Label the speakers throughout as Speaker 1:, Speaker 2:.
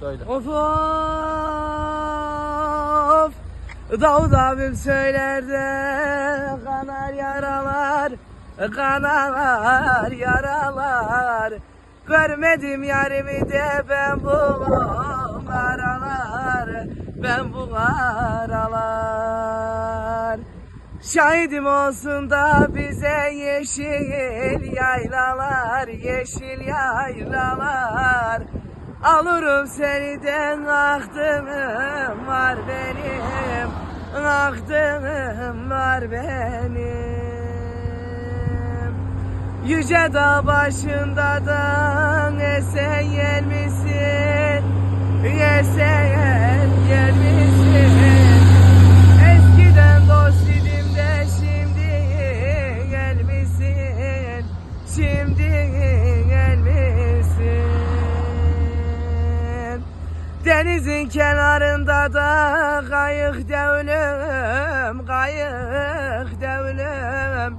Speaker 1: Söyle.
Speaker 2: Of of Davut abim söyler de Kanar yaralar Kanar yaralar Görmedim yarimi de ben bu aralar Ben bu aralar Şahidim olsun da bize yeşil yaylalar, yeşil yaylalar. Alırım seniden ahtımım var benim, ahtımım var benim. Yüce dağ başında da esen yer misin? Esen Denizin kenarında da kayık devlüm, kayık devlüm.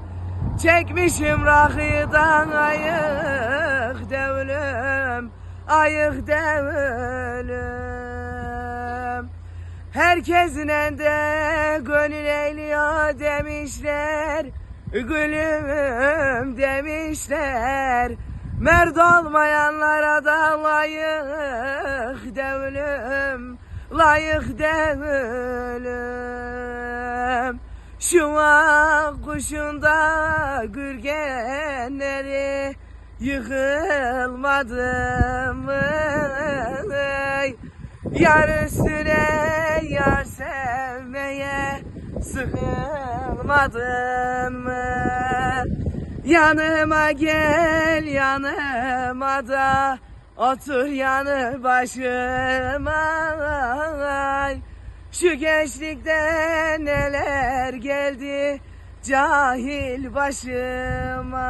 Speaker 2: Çekmişim rakıdan ayık devlüm, ayık devlüm. Herkesin de gönül eğliyor demişler Gülüm demişler Mert olmayanlara da layık devlüm Layık devlüm Şu an kuşunda gürgenleri Yıkılmadı mı? Yar üstüne yar sevmeye sıkılmadın mı? Yanıma gel yanıma da otur yanı başıma. Şu gençlikte neler geldi cahil başıma